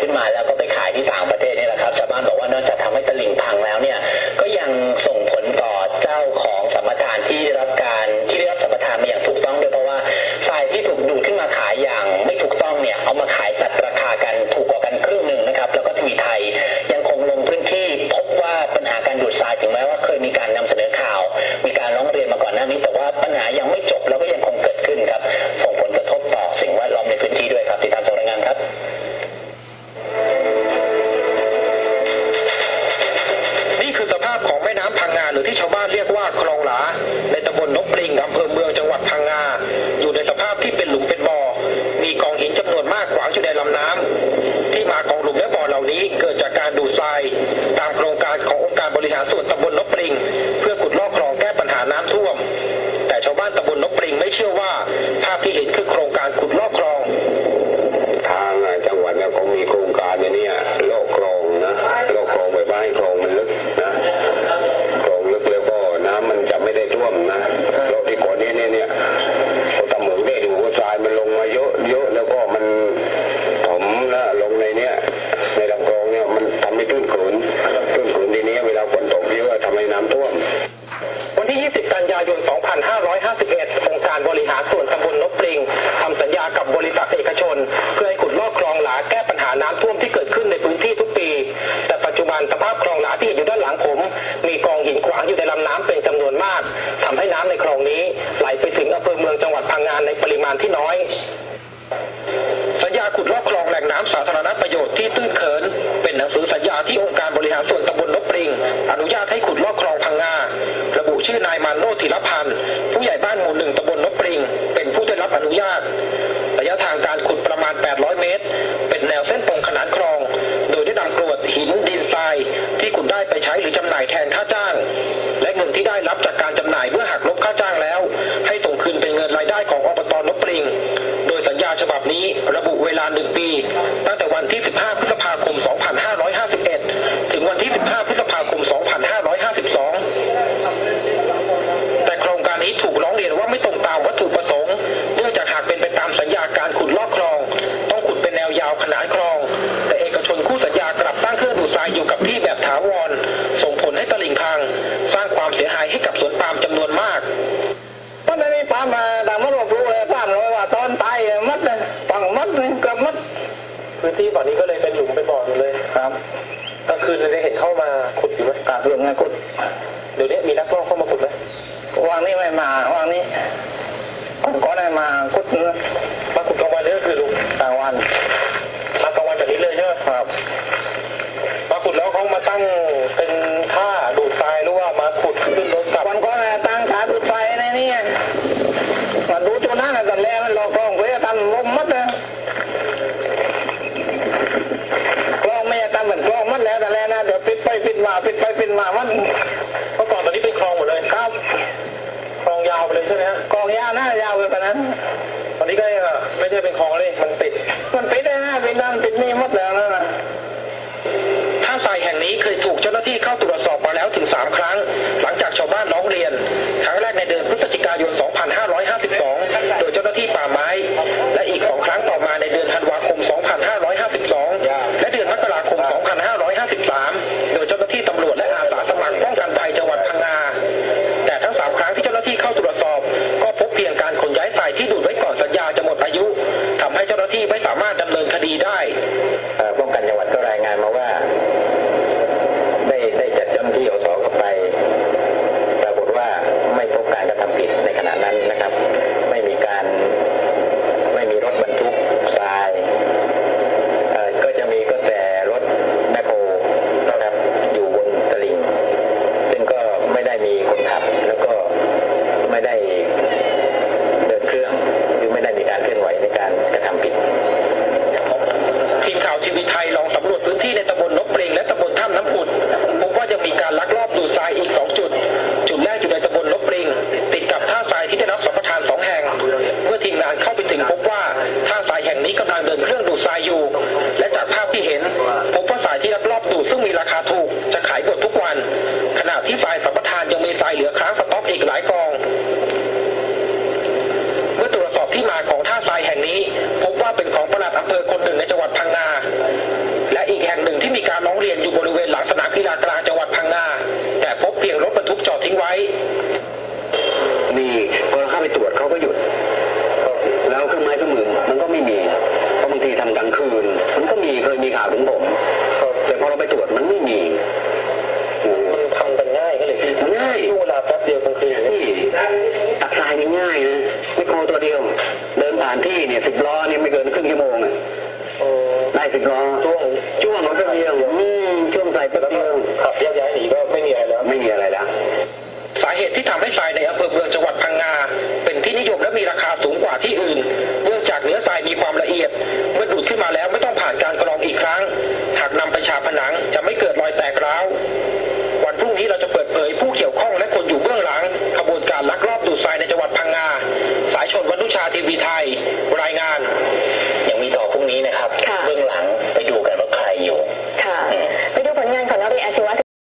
ขึ้นมาแล้วก็ไปขายที่ต่างประเทศ รือที่ชาวบ้านเรียกว่าคลองหลา ในตำบลนกปริงอำเภอเมืองจังหวัดพังงา อยู่ในสภาพที่เป็นหลุมเป็นบ่อ มีกองหินจำนวนมากขวางอยู่ในลำน้ำที่มาของหลุมและบ่อเหล่านี้เกิดจากการดูดทราย ตามโครงการขององค์การบริหารส่วนตำบลนกปริง เพื่อขุดลอกคลองแก้ปัญหาน้ำท่วม แต่ชาวบ้านตำบลนกปริงไม่เชื่อว่าภาพที่เห็นคือ ทำให้น้ำในคลองนี้ไหลไปถึงอำเภอเมืองจังหวัดพังงานในปริมาณที่น้อย สัญญาขุดลอกคลองแหล่งน้ำสาธารณประโยชน์ที่ตื้นเขิน เป็นหนังสือสัญญาที่องค์การบริหารส่วนตำบลนกปริง อนุญาตให้ขุดลอกคลองพังงาระบุชื่อนายมาโนธีรพันธ์ผู้ใหญ่บ้านหมู่หนึ่งตำบลนกปริง เป็นผู้ได้รับอนุญาตระยะทางการขุดประมาณ 800 เมตร เป็นแนวเส้นตรงขนานคลอง โดยได้นำกรวดหินดินทรายที่ขุดได้ไปใช้หรือจำหน่ายแทนค่าจ้าง ที่ได้รับจากการจำหน่ายเมื่อหักลบค่าจ้างแล้ว ให้ส่งคืนเป็นเงินรายได้ของอบตนบปริง โดยสัญญาฉบับนี้ระบุเวลาหนึ่งปี ตั้งแต่วันที่ 15 พฤษภาคม 2550 พื้นที่บ่อนี้ก็เลยเป็นหลุมเป็นบ่ออยู่เลยครับกลางคืนเราได้เห็นเข้ามาขุดอยู่ไหมกาเรื่องไงกุดเดี๋ยวนี้มีนักลอกเข้ามาขุดไหมวางนี้ไม่มาวางนี้ก่อนได้มากุดมาขุดกลางวันนี่ก็คือลุงกลางวันมากลางวันแบบนี้เลยใช่ไหมครับมาขุดแล้วเขามาตั้งเป็นท่าดูดทรายหรือว่ามาขุดขึ้นรถกลับ วันก่อนน่ะตั้งขาตุดไฟในนี่มาดูจุดนั้นน่ะกันแล้วมันหลอกลองเพื่อทำลมมัดเลยกล้องไม่ได้ทำเหมือนกล้องมัดแล้วแต่แล้วนะเดี๋ยวปิด ไปปิดมาปิดไปปิดมามันเมื่อก่อนตอนนี้เป็นคลองหมดเลยครับคลองยาวไปเลยใช่ไหมฮะกล้องยาวนะยาวไปกว่านั้น ตอนนี้ก็ไม่ใช่เป็นคลองเลยมันปิด มันปิดได้นะปิดนั่นปิดนี่หมดแล้วนะท่าทรายแห่งนี้เคยถูกเจ้าหน้าที่เข้าตรวจสอบมาแล้วถึง3ครั้ง หลังจากชาวบ้านร้องเรียน ครั้งแรกในเดือนพฤศจิกายน 2552 โดยเจ้าหน้าที่ป่าไม้ และอีก 2 ครั้งต่อมาในเดือนธันวาคม 2552 และเดือนมกราคม 2553 โดยเจ้าหน้าที่ตำรวจและอาสาสมัครป้องกันภัยจังหวัดพังงา แต่ทั้ง 3 ครั้งที่เจ้าหน้าที่เข้าตรวจสอบ ก็พบเพียงการขนย้ายทรายที่ดูดไว้ก่อนสัญญาจะหมดอายุทำให้เจ้าหน้าที่ไม่สามารถดำเนินคดีได้ เอ่อป้องกันจังหวัดก็รายงานมาว่า ได้ได้จัดเจ้าหน้าที่อสเข้าไป ปรากฏว่าไม่พบการกระทำผิดในขณะนั้นนะครับ ไม่มีการไม่มีรถบรรทุกทรายเอ่อก็จะมีก็แต่รถแมคโครนะครับอยู่บนตลิ่ง ซึ่งก็ไม่ได้มีคนขับ แล้วก็ไม่ได้เดินเครื่องหรือไม่ได้มีการเคลื่อนไหวในการกระทำผิด ทีวีไทยลองสำรวจพื้นที่ในตำบลนกเปลงและตำ ตักทรายนี่ง่ายนะไม่โครตัวเดียว เดินผ่านที่เนี่ยสิบล้อเนี่ยไม่เกินครึ่งชั่วโมงอะได้สิบล้อช่วงช่วงรถเดียวอืมช่วงใส่แป๊บเดียวขับแยกย้ายหนีก็ไม่มีอะไรแล้ว ไม่มีอะไรแล้ว สาเหตุที่ทำให้ทรายในอำเภอเมืองจังหวัดพังงาเป็นที่นิยมและมีราคาสูงกว่าที่อื่น เนื่องจากเนื้อทรายมีความละเอียด เมื่อดูดขึ้นมาแล้วไม่ต้องผ่านการกรองอีกครั้ง หากนำไปฉาบผนังจะไม่เกิดรอยแตกร้าววันพรุ่งนี้เราจะเปิดเผยผู้เกี่ยวข้องและคนอยู่เบื้องหลัง